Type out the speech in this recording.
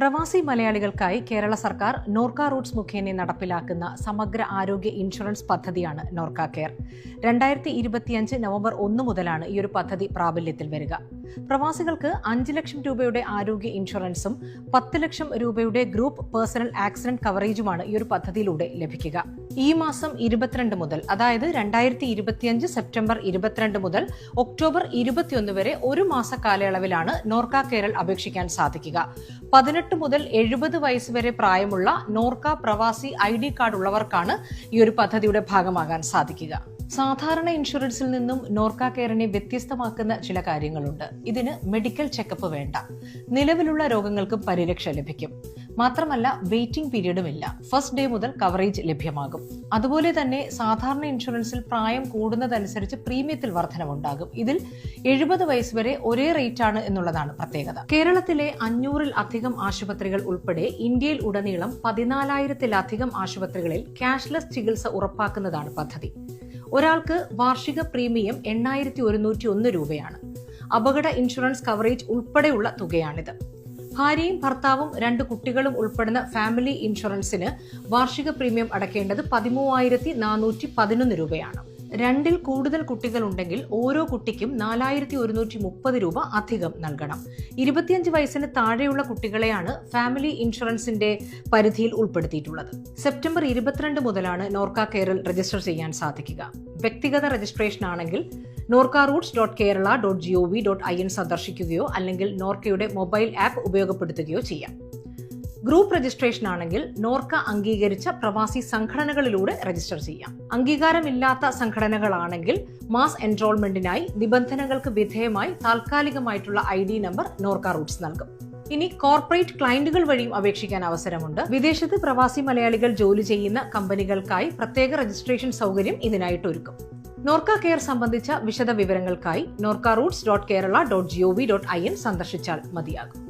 പ്രവാസി മലയാളികൾക്കായി കേരള സർക്കാർ നോർക്ക റൂട്ട്സ് മുഖേന നടപ്പിലാക്കുന്ന സമഗ്ര ആരോഗ്യ ഇൻഷുറൻസ് പദ്ധതിയാണ് നോർക്ക കെയർ. രണ്ടായിരത്തി ഇരുപത്തിയഞ്ച് നവംബർ ഒന്ന് മുതലാണ് ഈ ഒരു പദ്ധതി പ്രാബല്യത്തിൽ വരിക. പ്രവാസികൾക്ക് അഞ്ച് ലക്ഷം രൂപയുടെ ആരോഗ്യ ഇൻഷുറൻസും പത്ത് ലക്ഷം രൂപയുടെ ഗ്രൂപ്പ് പേഴ്സണൽ ആക്സിഡന്റ് കവറേജുമാണ് ഈ ഒരു പദ്ധതിയിലൂടെ ലഭിക്കുക. ഈ മാസം ഇരുപത്തിരണ്ട് മുതൽ അതായത് രണ്ടായിരത്തി ഇരുപത്തിയഞ്ച് സെപ്റ്റംബർ ഇരുപത്തിരണ്ട് മുതൽ ഒക്ടോബർ ഇരുപത്തിയൊന്ന് വരെ ഒരു മാസ കാലയളവിലാണ് നോർക്ക കേരൾ അപേക്ഷിക്കാൻ സാധിക്കുക. പതിനെട്ട് മുതൽ എഴുപത് വയസ്സ് വരെ പ്രായമുള്ള നോർക്ക പ്രവാസി ഐ ഡി കാർഡ് ഉള്ളവർക്കാണ് ഈ ഒരു പദ്ധതിയുടെ ഭാഗമാകാൻ സാധിക്കുക. സാധാരണ ഇൻഷുറൻസിൽ നിന്നും നോർക്ക കെയറിനെ വ്യത്യസ്തമാക്കുന്ന ചില കാര്യങ്ങളുണ്ട്. ഇതിന് മെഡിക്കൽ ചെക്കപ്പ് വേണ്ട. നിലവിലുള്ള രോഗങ്ങൾക്കും പരിരക്ഷ ലഭിക്കും. മാത്രമല്ല വെയിറ്റിംഗ് പീരീഡും ഇല്ല. ഫസ്റ്റ് ഡേ മുതൽ കവറേജ് ലഭ്യമാകും. അതുപോലെ തന്നെ സാധാരണ ഇൻഷുറൻസിൽ പ്രായം കൂടുന്നതനുസരിച്ച് പ്രീമിയത്തിൽ വർധനവുണ്ടാകും. ഇതിൽ എഴുപത് വയസ്സ് വരെ ഒരേ റേറ്റ് ആണ് എന്നുള്ളതാണ് പ്രത്യേകത. കേരളത്തിലെ അഞ്ഞൂറിൽ അധികം ആശുപത്രികൾ ഉൾപ്പെടെ ഇന്ത്യയിൽ ഉടനീളം പതിനാലായിരത്തിലധികം ആശുപത്രികളിൽ ക്യാഷ്ലെസ് ചികിത്സ ഉറപ്പാക്കുന്നതാണ് പദ്ധതി. ഒരാൾക്ക് വാർഷിക പ്രീമിയം എണ്ണായിരത്തി ഒരുന്നൂറ്റി ഒന്ന് രൂപയാണ്. അപകട ഇൻഷുറൻസ് കവറേജ് ഉൾപ്പെടെയുള്ള തുകയാണിത്. ഭാര്യയും ഭർത്താവും രണ്ട് കുട്ടികളും ഉൾപ്പെടുന്ന ഫാമിലി ഇൻഷുറൻസിന് വാർഷിക പ്രീമിയം അടക്കേണ്ടത് പതിമൂവായിരത്തി നാനൂറ്റി പതിനൊന്ന് രൂപയാണ്. രണ്ടിൽ കൂടുതൽ കുട്ടികൾ ഉണ്ടെങ്കിൽ ഓരോ കുട്ടിക്കും നാലായിരത്തി ഒരുന്നൂറ്റി മുപ്പത് രൂപ അധികം നൽകണം. ഇരുപത്തിയഞ്ച് വയസ്സിന് താഴെയുള്ള കുട്ടികളെയാണ് ഫാമിലി ഇൻഷുറൻസിന്റെ പരിധിയിൽ ഉൾപ്പെടുത്തിയിട്ടുള്ളത്. സെപ്റ്റംബർ ഇരുപത്തിരണ്ട് മുതലാണ് നോർക്ക കെയറിൽ രജിസ്റ്റർ ചെയ്യാൻ സാധിക്കുക. വ്യക്തിഗത രജിസ്ട്രേഷൻ ആണെങ്കിൽ Norka Roots dot Kerala dot G O V dot I N സന്ദർശിക്കുകയോ അല്ലെങ്കിൽ നോർക്കയുടെ മൊബൈൽ ആപ്പ് ഉപയോഗപ്പെടുത്തുകയോ ചെയ്യാം. ഗ്രൂപ്പ് രജിസ്ട്രേഷൻ ആണെങ്കിൽ നോർക്ക അംഗീകരിച്ച പ്രവാസി സംഘടനകളിലൂടെ രജിസ്റ്റർ ചെയ്യാം. അംഗീകാരമില്ലാത്ത സംഘടനകളാണെങ്കിൽ മാസ് എൻറോൾമെന്റിനായി നിബന്ധനകൾക്ക് വിധേയമായി താൽക്കാലികമായിട്ടുള്ള I D number Norka Roots നൽകും. ഇനി കോർപ്പറേറ്റ് ക്ലയന്റുകൾ വഴിയും അപേക്ഷിക്കാൻ അവസരമുണ്ട്. വിദേശത്ത് പ്രവാസി മലയാളികൾ ജോലി ചെയ്യുന്ന കമ്പനികൾക്കായി പ്രത്യേക രജിസ്ട്രേഷൻ സൗകര്യം ഇതിനായിട്ട് ഒരുക്കും. നോർക്ക കെയർ സംബന്ധിച്ച വിശദവിവരങ്ങൾക്കായി Norka roots dot Kerala dot G O V dot I N സന്ദർശിച്ചാൽ മതിയാകും.